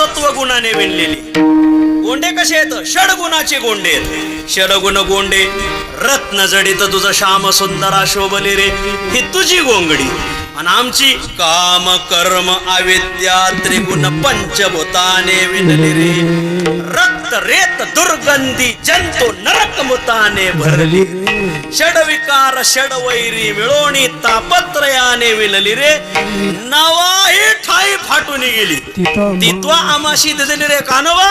सत्व गुणाने विणलेली. गोंडे कसे आहेत? षडगुणाचे गोंडे आहेत. षडगुण गोंडे रत्न जडित तुझं श्याम सुंदरा शोभले रे. ही तुझी गोंगडी. आणि आमची काम कर्म अविद्या त्रिगुण पंचभूताने विणली रे. रक्त रेत दुर्गंधी जंतु नरक मुताने भरली षडविकार षडवैरी मिळवणी तापत्रयाने विणली रे नवाही ठाई फाटून गेली तित्वा आमाशी दिली रे कानवा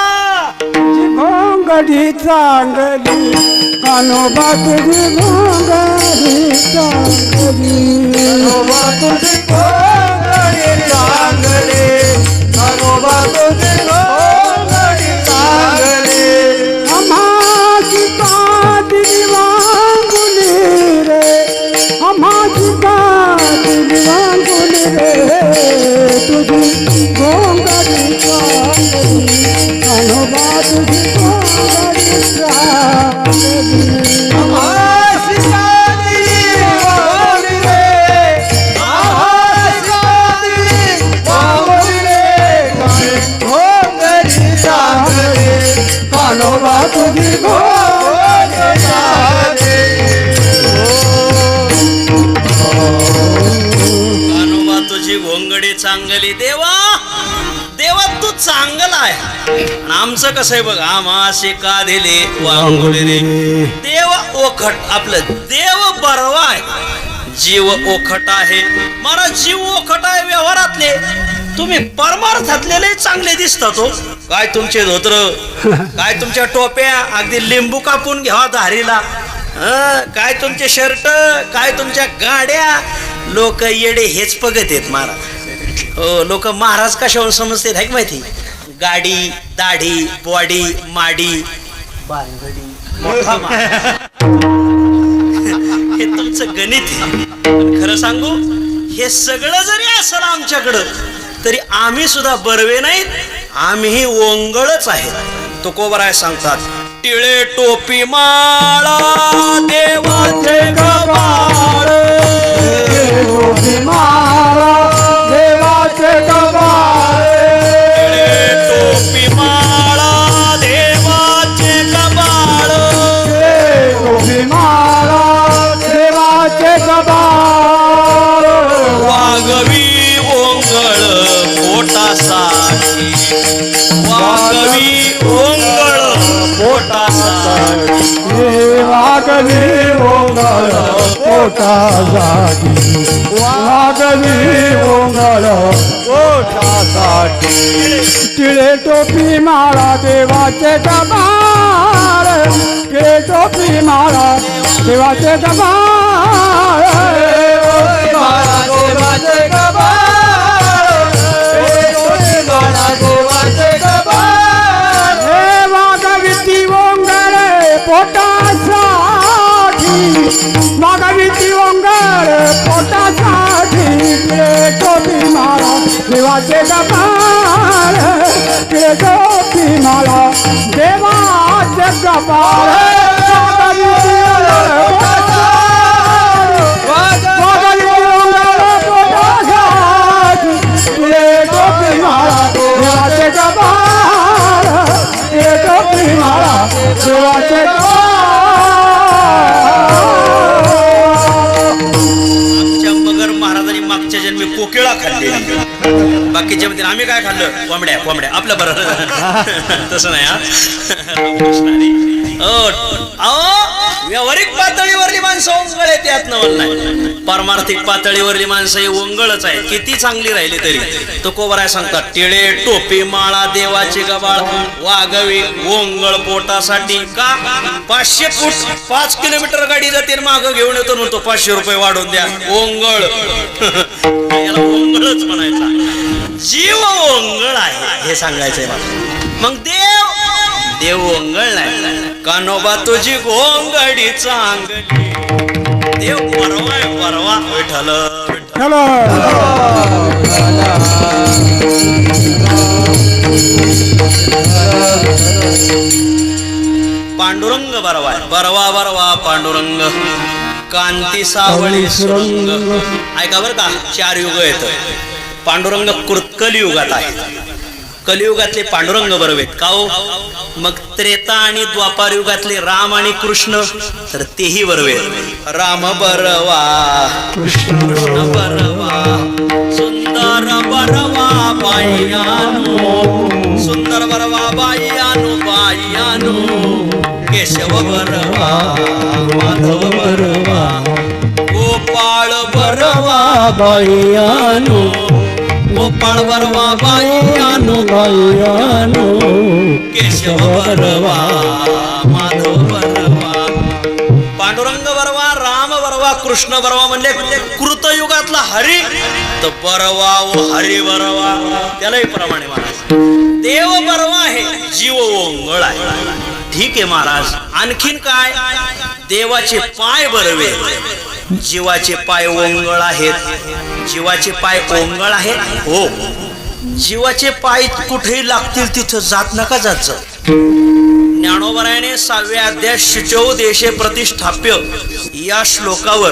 भोंगडी चांगली कानोबा तुझी भोंगडी चांगली कानोबा तुझी भोंगडी चांगली देवा देवा तू चांगला आहे. आणि आमचं कसं आहे बघ आमाशी का दिले वांगुले रे देव ओखट आपलं देव बरवा आहे. जीव ओखट आहे. मला जीव ओखट आहे व्यवहारातले. तुम्ही परमार्थातले चांगले दिसतात हो काय तुमचे धोत्र? काय तुमच्या टोप्या? अगदी लिंबू कापून घ्यावा दारीला हं, काय तुमचे शर्ट? काय तुमच्या गाड्या? लोक येडे हेच बघत आहेत महाराज. हो लोक महाराज कशावरून समजते आहे माहिती? गाडी दाढी बॉडी माडी. मोठा हे तुमचं गणित खरं सांगू हे सगळं जरी असलं आमच्याकडं तरी आम्ही सुद्धा बरवे नाहीत. आम्ही ओंगळच आहे तुकोबराय सांगतात टिळे टोपी माळा देवाचे माळा वागवी ओंगळ पोटासाठी वागवी ओंगळ पोटासाठी. वागवी ओंगळ पोटासाठी. तिळे टोपी माळा देवाचे कबाळ तिळे टोपी माळा देवाचे कबाळ पोटासाठी ओंगार पोटासाठी तिळे टोपी माळा देवाचे कपाळ. तिळे टोपी माळा देवाचे कपाळ. त्याच्या मध्ये आम्ही काय खाल्लं? कोंबड्या कोंबड्या. आपलं बरं. तसं नाही हा? अहो, व्यावहारिक पातळीवरली माणसं ओंगळ आहेत त्यात नाही पारमार्थिक पातळीवरली माणसं ही ओंगळच आहे किती चांगली राहिली तरी. तो कोबराय सांगतात टिळे टोपी माळा देवाची गबाळ वाघवी ओंगळ पोटासाठी का? पाचशे फूट पाच किलोमीटर गाडी जाते माग घेऊन येतो म्हणतो पाचशे रुपये वाढवून द्या. ओंगळ. हे सांगायचंय मला. मग देव देव ओंगळ नाही. कानोबा तुझी गोंगडी चांगली. देव परवा परवा. चलो. पांडुरंग बरवा. बरवा बरवा पांडुरंग. कांती सावळी सुरंग. ऐका बरं का चार युग येत पांडुरंग कृतकल युगात आहे कलियुगातले पांडुरंग बरोबर आहेत का हो? मग त्रेता आणि द्वापार युगातले राम आणि कृष्ण तर तेही बरोबर आहेत राम बरवा कृष्ण बरवा. सुंदर बरवा बायानो सुंदर बरवा बायानो बायानो केशव बरवा माधव बरवा गोपाळ बरवा बायानो गोपाळ बरवा बायानो बायानो केशव वरवा माधव वरवा पांडुरंग वरवा राम वरवा कृष्ण वरवा म्हणजे कृतयुगातला हरी तर बरवा ओ हरी वरवा त्यालाही प्रमाणे महाराज देव बरवा आहे जीव ओंगळ आहे. ठीक आहे महाराज आणखीन काय? देवाचे पाय बरवे. जीवाचे पाय ओंगळ आहेत. जीवाचे पाय ओंगळ आहेत. हो. जीवाचे पाय कुठेही लागतील तिथं जात नका जायचं. ज्ञानोबरायाने सहाव्या अध्याय शिचव देशे प्रतिष्ठाप्य या श्लोकावर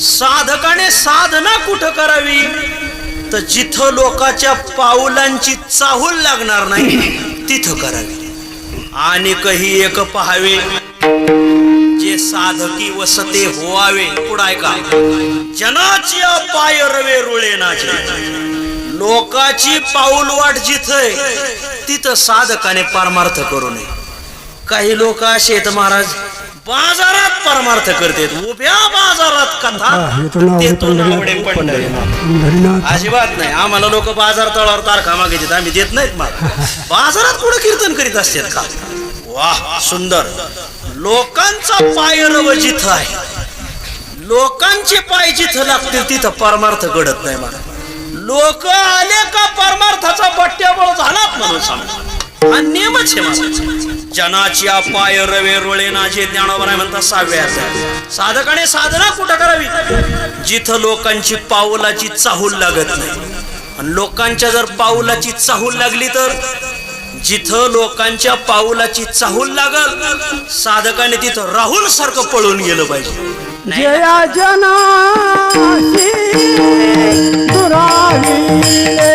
साधकाने साधना कुठं करावी? तर जिथं लोकाच्या पाऊलांची चाहूल लागणार नाही तिथं करावी. आणि कही एक पहावे. जे साधकी वसते होवावे पुढाय का जनाची पाय रवे रुळे लोकाची पाऊल वाट जिथं तिथं साधकाने परमार्थ करू नये. काही लोक असे आहेत महाराज बाजारात परमार्थ करतात. उभ्या बाजारात कथा अजिबात नाही. आम्हाला लोक बाजार तळावर तारखा मागितात आम्ही देत नाहीत मला बाजारात कुठं कीर्तन करीत असतात का? वाह सुंदर. लोकांचा पायरव जिथं आहे. लोकांचे पाय जिथं लागतील तिथं परमार्थ घडत नाही मला लोक आले का परमार्थाचा बट्ट्याबळ झालाच म्हणून सांग. हा नियमच आहे माझा जनाची पाय रवे रोळे नाजे ज्ञानोबराय म्हणतात सहाव्या साधकाने साधना कुठं करावी? जिथं लोकांची पाऊलाची चाहूल लागत नाही. आणि लोकांच्या जर पाऊलाची चाहूल लागली तर जिथं लोकांच्या पाऊलाची चाहूल लागल साधकाने तिथं राहुल सारखं पळून गेलं पाहिजे. नाही जना जया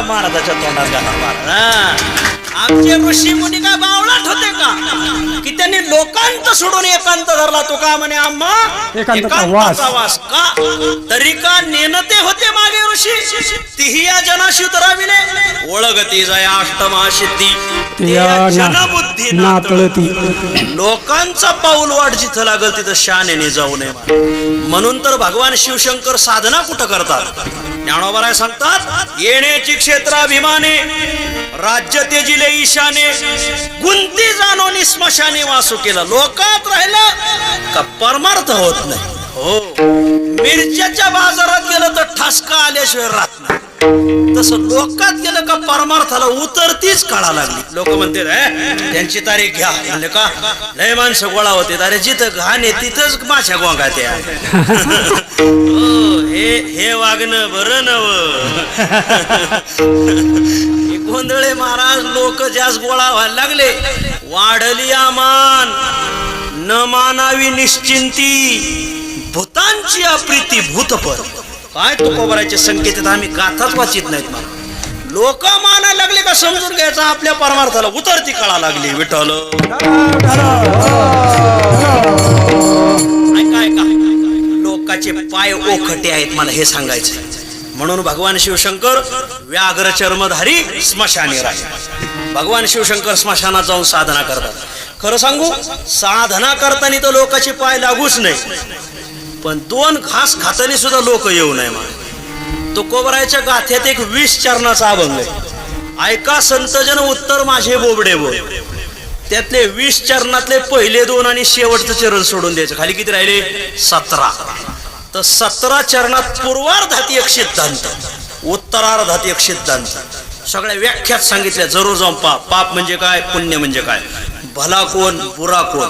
आमच्या महाराजाच्या तोंडात घाला महाराज हा. आमचे ऋषी मुनी काय बावळाट होते का की त्यांनी लोकांत सोडून एकांत धरला तो का म्हणे आम्हा एकांताचा वास. वास का तरी का नेनते होते जनाशी उतराविले जया अष्टमा सिद्धी। जनबुद्धी नातळती. लोकांचा पाऊल वाट जिथं लागल तिथं शानेने जाऊ नये म्हणून तर भगवान शिवशंकर साधना कुठं करतात? ज्ञानोबराय सांगतात येण्याची क्षेत्राभिमाने राज्य तेजिले ईशाने गुंती जाणो निस्मशाने वासू केलं. लोकात राहिलं का परमार्थ होत नाही? मिरच्याच्या बाजारात गेलं तर ठसका आल्याशिवाय राहत नाही. तसं लोकात गेलं का परमार्थाला उतरतीच काळा लागली. लोक म्हणते त्यांची तारीख घ्या. म्हणले का? लय माणसं गोळा होते अरे जिथं घाण आहे तिथंच माश्या गोंगा त्या हो, हे हे वागणं बरं नव. गोंधळे महाराज लोक ज्यास गोळा व्हायला लागले वाढली आमान न मानावी निश्चिंती. भूतांची अप्रिती भूतपर. काय तुकोबराचे संकेत आम्ही गाथाच वाचित नाहीत मला लोक माना लागले का समजून घ्यायचा? आपल्या परमार्थाला उतरती कळा लागली विठ्ठल. लोकाचे पाय ओखटे आहेत मला हे सांगायचं म्हणून भगवान शिवशंकर व्याघ्र चर्मधारी स्मशानी राहिले. भगवान शिवशंकर स्मशानात जाऊन साधना करतात. खरं सांगू साधना करताना तर लोकाचे पाय लागूच नाही. पण दोन घास खातानी सुद्धा लोक येऊ नये मला तो कोबरायच्या गाथ्यात एक वीस चरणाचा अभंग आहे. ऐका संतजन उत्तर माझे बोबडे बोल. त्यातले वीस चरणातले पहिले दोन आणि शेवटचं चरण सोडून द्यायचं. खाली किती राहिले? सतरा. तर सतरा चरणात पूर्वार्धात एक सिद्धांत उत्तरार्धात एक सिद्धांत. सगळ्या व्याख्यात सांगितल्या जरूर जाऊन पाप पाप म्हणजे काय? पुण्य म्हणजे काय? भला कोण बुरा कोण?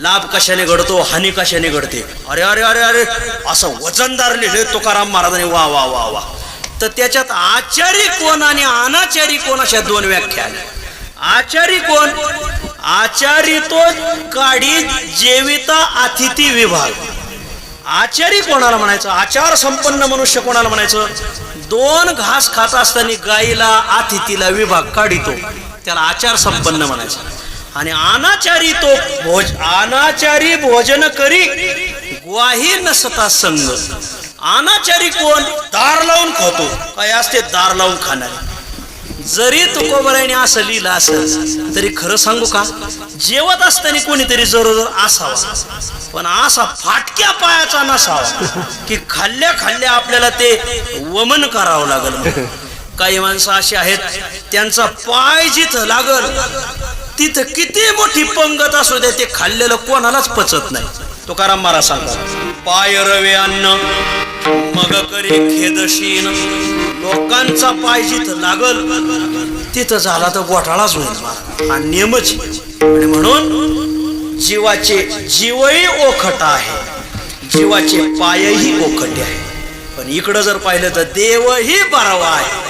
लाभ कशाने घडतो हानी कशाने घडते? अरे अरे अरे अरे असं वजनदार लिहिले तुकाराम महाराजांनी. वा वा वा वा. तर त्याच्यात आचारी कोण आणि अनाचारी कोण अशा दोन व्याख्या आल्या? आचारी कोण? आचारी तो काढी जेविता अतिथी विभाग. आचारी कोणाला म्हणायचं? आचार संपन्न मनुष्य कोणाला म्हणायचं? दोन घास खात असताना गाईला अतिथीला विभाग काढितो. त्याला आचार संपन्न म्हणायचं. आणि अनाचारी तो भोज अनाचारी भोजन करी ग्वाही नसता संग. अनाचारी कोण? दार लावून खातो. काय असते? दार लावून खाणारे. जरी तुकोबरायने असं लिहिलं असेल तरी खरं सांगू का? जेवत असताना कोणीतरी जरूर असावा. पण असा फाटक्या पायाचा नसावा की खाल्ल्या खाल्ल्या आपल्याला ते वमन करावं लागल. काही माणसं अशी आहेत त्यांचा पाय जिथं लागल तिथं किती मोठी पंगत असू दे ते खाल्लेलं कोणालाच पचत नाही. तुकाराम महाराज सांगा पाय रवे अन्न मग करे खेदशीन लोकांचा पाय जिथं लागल तिथं झाला तर घोटाळाच होईल. हा नियमच आणि म्हणून जीवाचे जीवही ओखट आहे. जीवाचे पायही ओखटे आहे. पण इकडं जर पाहिलं तर देवही बरावा आहे.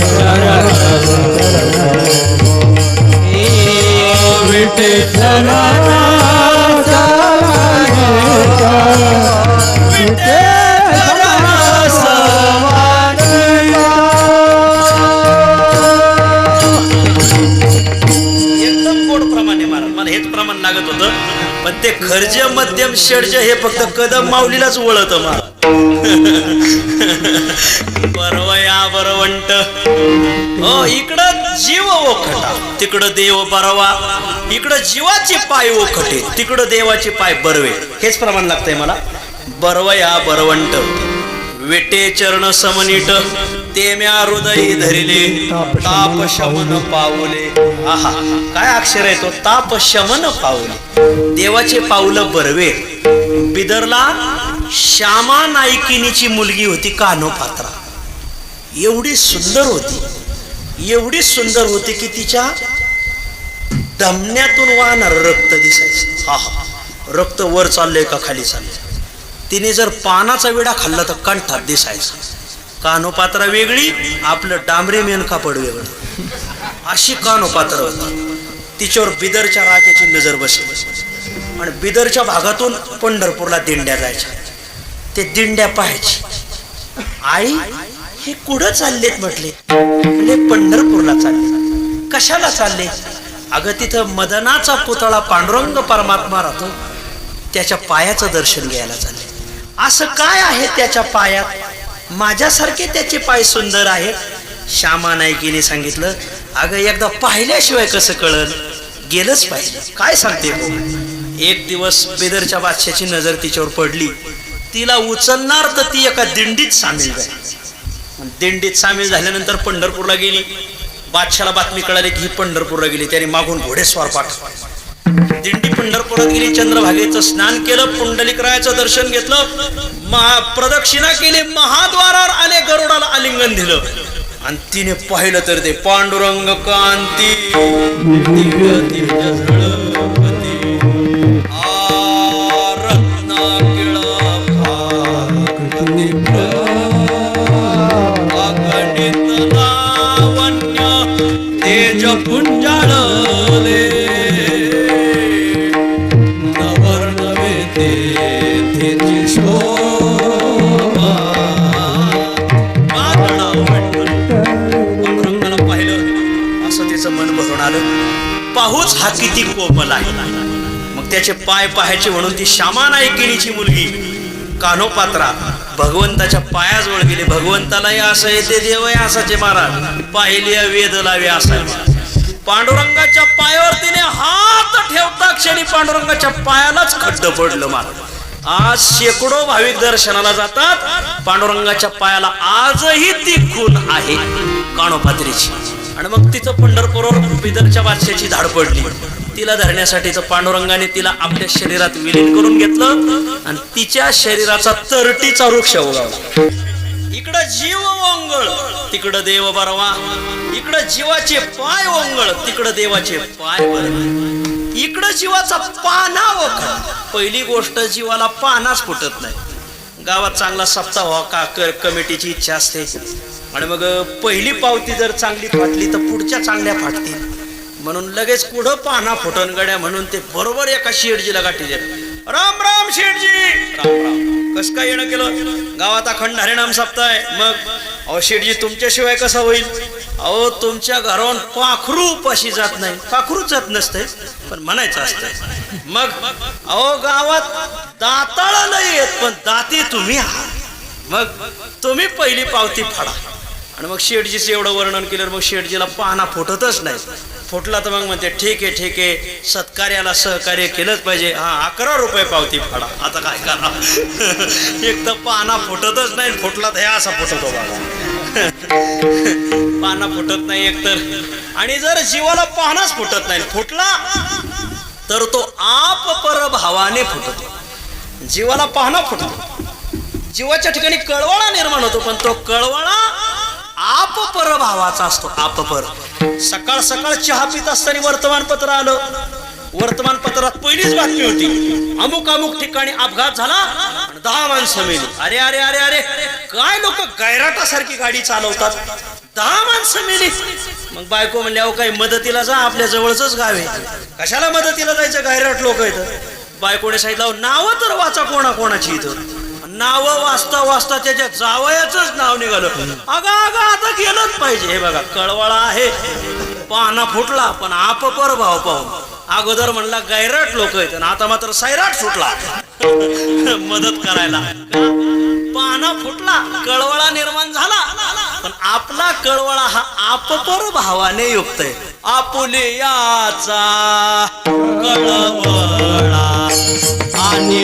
पण ते खर्ज मध्यम षडज हे फक्त कदम माऊलीलाच वळत महाराज बरवया बरवंट हो इकडं ओखटा. तिकडं देव बरवा. इकडं जीवाचे पाय ओखटे. तिकडं देवाचे पाय बरवे. हेच प्रमाण लागतंय मला. बरवया बरवंट. विटे चरण समनीट. ते म्या धरिले. ताप शमन पावले आहा काय अक्षर आहे तो? ताप शमन पावले देवाचे पावलं बरवे. बिदरला श्यामा नायकिनीची मुलगी होती कान्हो पात्रा एवढी सुंदर होती. एवढी सुंदर होती की तिच्या दमण्यातून वाहणार रक्त दिसायचं. हा हा. रक्त वर चाललंय का खाली चाललंय? तिने जर पानाचा विडा खाल्ला तर कंठात दिसायचं. कानोपात्रा वेगळी आपलं डांबरे मेनकापड वेगळं अशी कानोपात्र होती. तिच्यावर बिदरच्या राजाची नजर बसली. आणि बिदरच्या भागातून पंढरपूरला दिंड्या जायच्या. ते दिंड्या पाहायची. आई हे कुठं चाललेत म्हटले? म्हटले पंढरपूरला चालले कशाला चालले अगं तिथं मदनाचा पुतळा पांडुरंग परमात्मा राहतो. त्याच्या पायाचं दर्शन घ्यायला चालले. असं काय आहे त्याच्या पायात? माझ्यासारखे त्याचे पाय सुंदर आहेत. श्यामा नायकीने सांगितलं अगं एकदा पाहिल्याशिवाय कसं कळल? गेलंच पाहिजे काय सांगते एक दिवस बेदरच्या बादशाची नजर तिच्यावर पडली. तिला उचलणार तर ती एका दिंडीत सामील झाली. दिंडीत सामील झाल्यानंतर पंढरपूरला गेली. बादशाला बातमी कळाली की ही पंढरपूरला गेली. त्याने मागून घोडेस्वार पाठवला दिंडी पंढरपुरात गेली. चंद्रभागेचं स्नान केलं. पुंडलिकरायाचं दर्शन घेतलं. महा प्रदक्षिणा केली. महाद्वारावर आले. गरुडाला आलिंगन दिलं. आणि तिने पाहिलं तर ते पांडुरंग कांती किती कोमल आहे. मग त्याचे पाय पाहायचे म्हणून ती श्यामा नायकिणीची मुलगी. कान्होपात्रा भगवंताच्या पायाजवळ गेली. भगवंतालाही असं येते देवही असाचे महाराज. पाहिली वेद लावे असायला पांडुरंगाच्या पायावर तिने हात ठेवता क्षणी पांडुरंगाच्या पायालाच खड्ड पडलं महाराज आज शेकडो भाविक दर्शनाला जातात. पांडुरंगाच्या पायाला आजही ती खून आहे. काणोपात्रीची आणि मग तिचं पंढरपूरवर बिदरच्या बादशाची धाड पडली. तिला धरण्यासाठी पांडुरंगाने तिला आपल्या शरीरात विलीन करून घेतलं आणि तिच्या शरीराचा तरटीचा वृक्ष उगवला. इकडं जीव ओंगळ तिकडं देव बरवा. इकडं जीवाचे पाय ओंगळ तिकडं देवाचे पाय इकडं जीवाचा पाना वखर. पहिली गोष्ट जीवाला पानाच फुटत नाही. गावात चांगला सप्ताह व्हावा का? कर कमिटीची इच्छा असते. आणि मग पहिली पावती जर चांगली फाटली तर पुढच्या चांगल्या फाटतील. म्हणून लगेच पुढं पाना फुटन गड्या म्हणून ते बरोबर एका शेडजीला गाठी देत. राम राम शेडजी! राम राम कस काय येणं केलं? गावात अखंड हरिणाम सप्ताह मग अहो शेठजी तुमच्याशिवाय कसं होईल? अहो तुमच्या घरावर पाखरू उपाशी जात नाही. पाखरू जात नसते पण म्हणायचं असतं. मग अहो गावात दाताळा नाही येत पण दाती तुम्ही आहात. मग तुम्ही पहिली पावती फाडा. आणि मग शेठजीचं एवढं वर्णन केलं मग शेठजीला पाना फुटतच नाही. फुटला तर मग म्हणते ठीक आहे ठीक आहे. सत्कार्याला सहकार्य केलंच पाहिजे. हा अकरा रुपये पावती फाडा. आता काय करा? एक तर पाना फुटतच नाही फुटला तर हे असा फुटतो बाबा. पाना फुटत नाही एकतर आणि जर जीवाला पानाच फुटत नाही फुटला तर तो आप परभावाने फुटतो. जीवाला पाहणं फुटतो. जीवाच्या ठिकाणी कळवळा निर्माण होतो पण तो कळवळा आपपर भावाचा असतो आपपर सकाळ सकाळ चहा पित असताना वर्तमानपत्र आलं. वर्तमानपत्रात पहिलीच बातमी होती अमुक अमुक ठिकाणी अपघात झाला दहा माणसं मेली. अरे अरे अरे अरे काय लोक गैराटासारखी गाडी चालवतात? दहा माणसं मेली. मग बायको म्हणल्या अहो काही मदतीला जा आपल्या जवळच गाव आहे. कशाला मदतीला जायचं गैराट लोक इथं? बायकोने सांगितलं नावं तर वाचा कोणा कोणाची इथं. नाव वाचता वाचता त्याच्या जावयाच नाव निघालं. अगं अगं आता गेलंच पाहिजे. हे बघा कळवळा आहे. पाना फुटला पण आप पर भाव पाहून. अगोदर म्हणला गैराट लोक आहेत. आणि आता मात्र सैराट सुटला मदत करायला. पाना फुटला कळवळा निर्माण झाला. पण आपला कळवळा हा आपपर भावाने युक्त आहे. आपुले याचा कळवळा आणि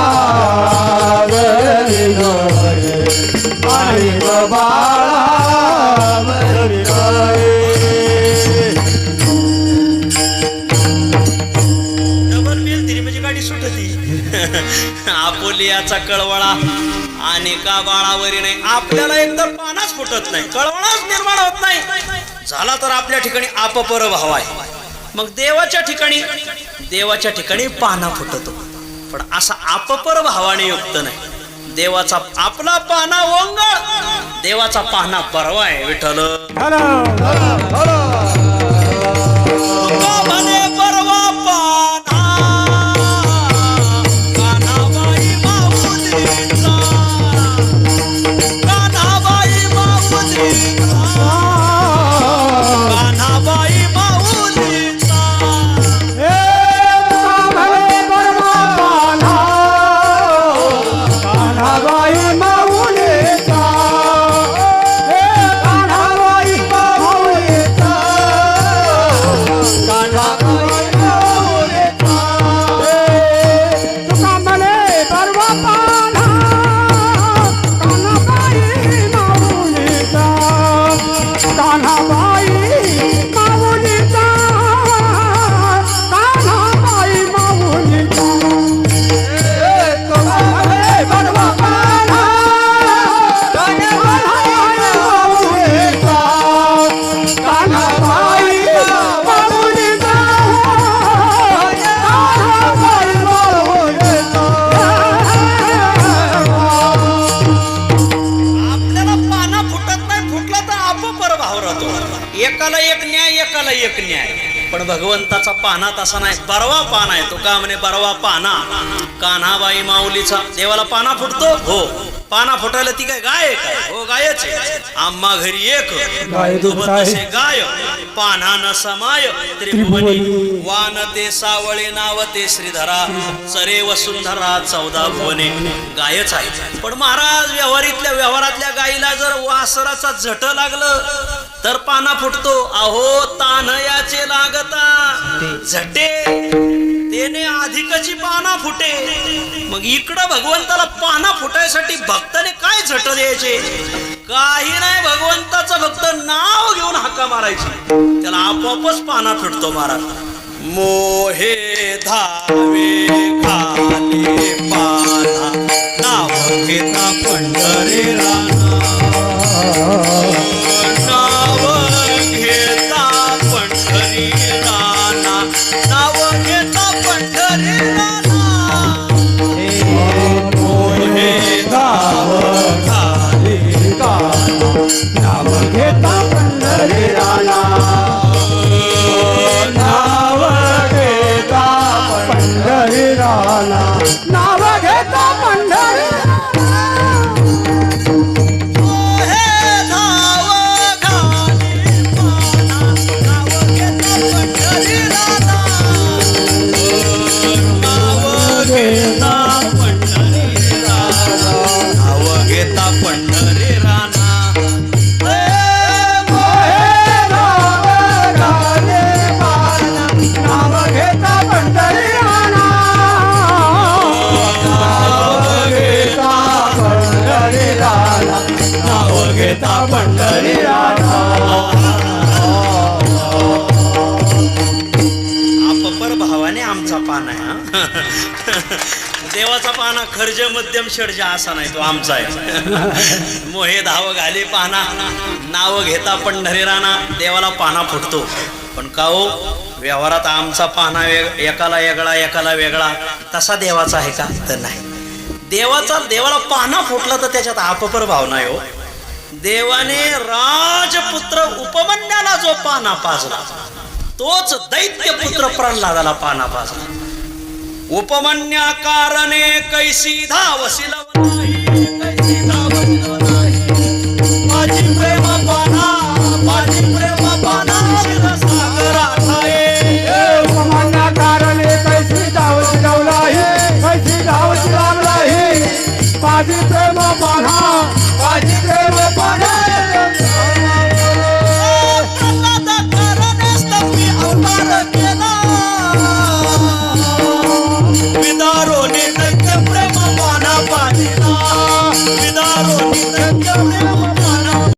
पानाच नाही कळवळाच निर्माण होत नाही. झाला तर आपल्या ठिकाणी आपपर भाव आहे मग देवाच्या ठिकाणी देवाच्या ठिकाणी पाना फुटतो. पण असा आपपर भावाने युक्त नाही. देवाचा आपला पाना ओंगळ देवाचा पाहना परवा आहे विठ्ठल तसा नाही बरवा पाना आहे. तो का म्हणे बरवा पाना? कान्हाबाई माऊलीचा. देवाला पाना फुटतो? हो. पाना फुटायला ती काय गाय? हो गायच आम्हा घरी एक. गाय? तसे गाय. पाना न समाय त्रिभुवनी. वान ते सावळे नाव ते श्रीधरा. सरे वसुंधरा चौदा भुवने. गायच आहे. पण महाराज व्यवहारीतल्या व्यवहारातल्या गायीला जर वासराचा झट लागलं तर पाना फुटतो. अहो तानयाचे लागता. झटे. तेने अधिकची पाना फुटे. मग इकडं भगवंताला पाना फुटायसाठी भक्ताने काय झट द्यायचे? काही नाही भगवंताचं फक्त नाव घेऊन हाका मारायची. त्याला आपोआपच पाना फुटतो महाराज. मोहे धावे खाले पाना नाव घेता पंढरी नाव घेता देवाचा पाना खर्ज मध्यम षडज असा नाही तो आमचा आहे. मोहे धाव घाले पाना नाव घेता पंढरी राणा देवाला पाना फुटतो. पण का हो? व्यवहारात आमचा पाना वेग एकाला वेगळा एकाला वेगळा तसा देवाचा आहे का? तर नाही. देवाचा देवाला पाना फुटला तर त्याच्यात आपपर भाव नाही हो. देवाने राजपुत्र उपमन्याला जो पाना पाजला तोच दैत्यपुत्र प्रल्हादाला पाना पाजला. उपमन्या कारणे कैसी धावशील कैसी धावशील